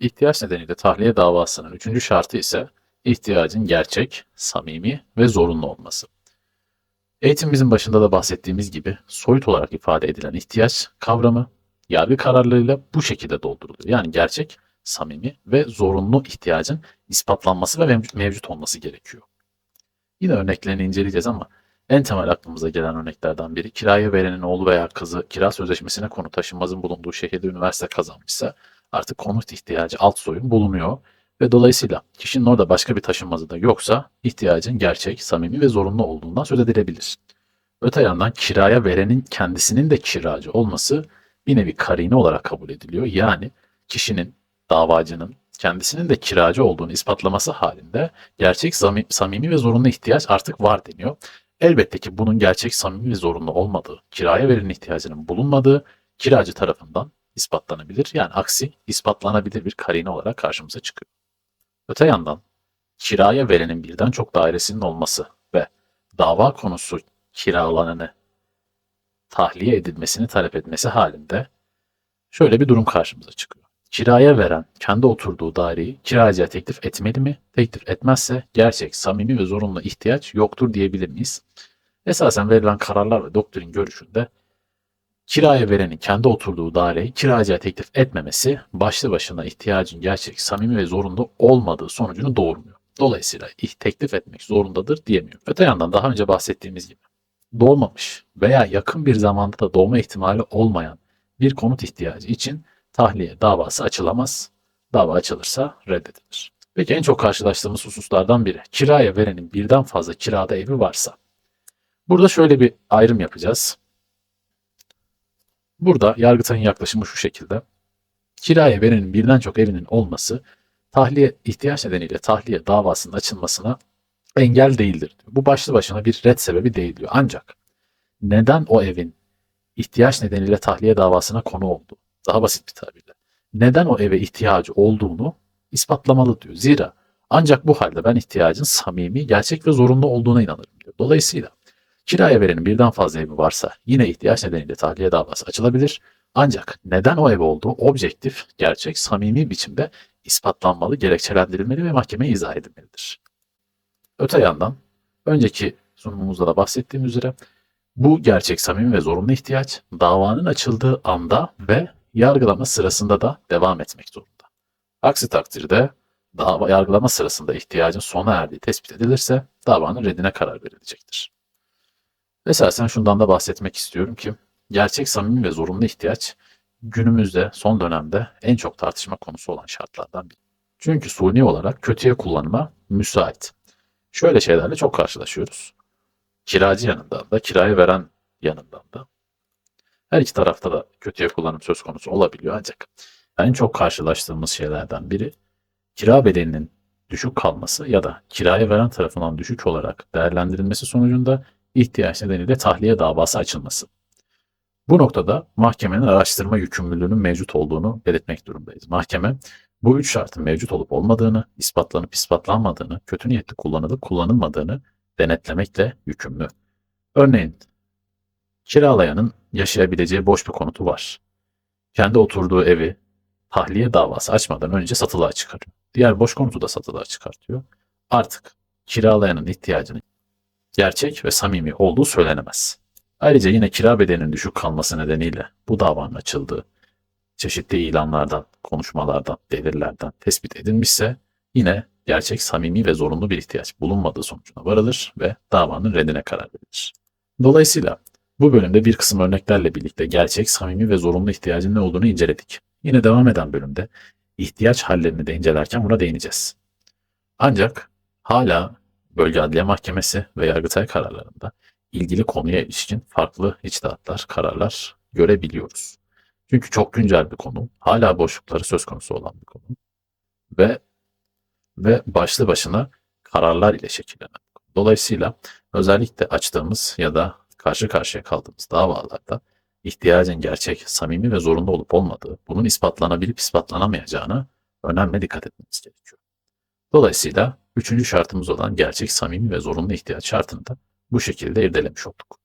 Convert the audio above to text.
İhtiyaç nedeniyle tahliye davasının üçüncü şartı ise ihtiyacın gerçek, samimi ve zorunlu olması. Eğitimimizin başında da bahsettiğimiz gibi soyut olarak ifade edilen ihtiyaç kavramı yargı kararlarıyla bu şekilde dolduruluyor. Yani gerçek, samimi ve zorunlu ihtiyacın ispatlanması ve mev- mevcut olması gerekiyor. Yine örneklerini inceleyeceğiz ama en temel aklımıza gelen örneklerden biri kiraya verenin oğlu veya kızı kira sözleşmesine konu taşınmazın bulunduğu şehirde üniversite kazanmışsa artık konut ihtiyacı alt soyun bulunuyor ve dolayısıyla kişinin orada başka bir taşınmazı da yoksa ihtiyacın gerçek, samimi ve zorunlu olduğundan söz edilebilir. Öte yandan kiraya verenin kendisinin de kiracı olması bir nevi karine olarak kabul ediliyor. Yani kişinin, davacının kendisinin de kiracı olduğunu ispatlaması halinde gerçek, samimi ve zorunlu ihtiyaç artık var deniyor. Elbette ki bunun gerçek, samimi ve zorunlu olmadığı, kiraya verenin ihtiyacının bulunmadığı kiracı tarafından ispatlanabilir. Yani aksi ispatlanabilir bir karine olarak karşımıza çıkıyor. Öte yandan kiraya verenin birden çok dairesinin olması ve dava konusu kiralananı tahliye edilmesini talep etmesi halinde şöyle bir durum karşımıza çıkıyor. Kiraya veren kendi oturduğu daireyi kiracıya teklif etmeli mi? Teklif etmezse gerçek, samimi ve zorunlu ihtiyaç yoktur diyebilir miyiz? Esasen verilen kararlar ve doktrin görüşünde kiraya verenin kendi oturduğu daireyi kiracıya teklif etmemesi başlı başına ihtiyacın gerçek, samimi ve zorunlu olmadığı sonucunu doğurmuyor. Dolayısıyla teklif etmek zorundadır diyemiyor. Öte yandan daha önce bahsettiğimiz gibi doğmamış veya yakın bir zamanda da doğma ihtimali olmayan bir konut ihtiyacı için tahliye davası açılamaz. Dava açılırsa reddedilir. Peki en çok karşılaştığımız hususlardan biri kiraya verenin birden fazla kirada evi varsa. Burada şöyle bir ayrım yapacağız. Burada Yargıtay'ın yaklaşımı şu şekilde. Kiraya verenin birden çok evinin olması tahliye ihtiyaç nedeniyle tahliye davasının açılmasına engel değildir. Bu başlı başına bir red sebebi değil diyor. Ancak neden o evin ihtiyaç nedeniyle tahliye davasına konu oldu? Daha basit bir tabirle. Neden o eve ihtiyacı olduğunu ispatlamalı diyor. Zira ancak bu halde ben ihtiyacın samimi, gerçek ve zorunlu olduğuna inanırım diyor. Dolayısıyla kiraya verenin birden fazla evi varsa yine ihtiyaç nedeniyle tahliye davası açılabilir. Ancak neden o ev olduğu objektif, gerçek, samimi biçimde ispatlanmalı, gerekçelendirilmeli ve mahkemeye izah edilmelidir. Öte yandan önceki sunumumuzda da bahsettiğim üzere bu gerçek, samimi ve zorunlu ihtiyaç davanın açıldığı anda ve yargılama sırasında da devam etmek zorunda. Aksi takdirde dava yargılama sırasında ihtiyacın sona erdiği tespit edilirse davanın reddine karar verilecektir. Esasen şundan da bahsetmek istiyorum ki gerçek, samimi ve zorunlu ihtiyaç günümüzde son dönemde en çok tartışma konusu olan şartlardan biri. Çünkü suni olarak kötüye kullanıma müsait. Şöyle şeylerle çok karşılaşıyoruz. Kiracı yanından da, kiraya veren yanından da. Her iki tarafta da kötüye kullanım söz konusu olabiliyor ancak en çok karşılaştığımız şeylerden biri kira bedelinin düşük kalması ya da kiraya veren tarafından düşük olarak değerlendirilmesi sonucunda ihtiyaç nedeniyle tahliye davası açılması. Bu noktada mahkemenin araştırma yükümlülüğünün mevcut olduğunu belirtmek durumdayız. Mahkeme bu üç şartın mevcut olup olmadığını, ispatlanıp ispatlanmadığını, kötü niyetli kullanılıp kullanılmadığını denetlemekle yükümlü. Örneğin kiralayanın yaşayabileceği boş bir konutu var. Kendi oturduğu evi tahliye davası açmadan önce satılığa çıkarıyor. Diğer boş konutu da satılığa çıkartıyor. Artık kiralayanın ihtiyacının gerçek ve samimi olduğu söylenemez. Ayrıca yine kira bedelinin düşük kalması nedeniyle bu davanın açıldığı çeşitli ilanlardan, konuşmalardan, delillerden tespit edilmişse yine gerçek, samimi ve zorunlu bir ihtiyaç bulunmadığı sonucuna varılır ve davanın reddine karar verilir. Dolayısıyla bu bölümde bir kısım örneklerle birlikte gerçek, samimi ve zorunlu ihtiyacın ne olduğunu inceledik. Yine devam eden bölümde ihtiyaç hallerini de incelerken buna değineceğiz. Ancak hala Bölge Adliye Mahkemesi ve Yargıtay kararlarında ilgili konuya ilişkin farklı içtihatlar, kararlar görebiliyoruz. Çünkü çok güncel bir konu, hala boşlukları söz konusu olan bir konu ve ve başlı başına kararlar ile şekillenen. Dolayısıyla özellikle açtığımız ya da karşı karşıya kaldığımız davalarda ihtiyacın gerçek, samimi ve zorunlu olup olmadığı, bunun ispatlanabilip ispatlanamayacağına önemli dikkat etmemiz gerekiyor. Dolayısıyla üçüncü şartımız olan gerçek, samimi ve zorunlu ihtiyaç şartını da bu şekilde irdelemiş olduk.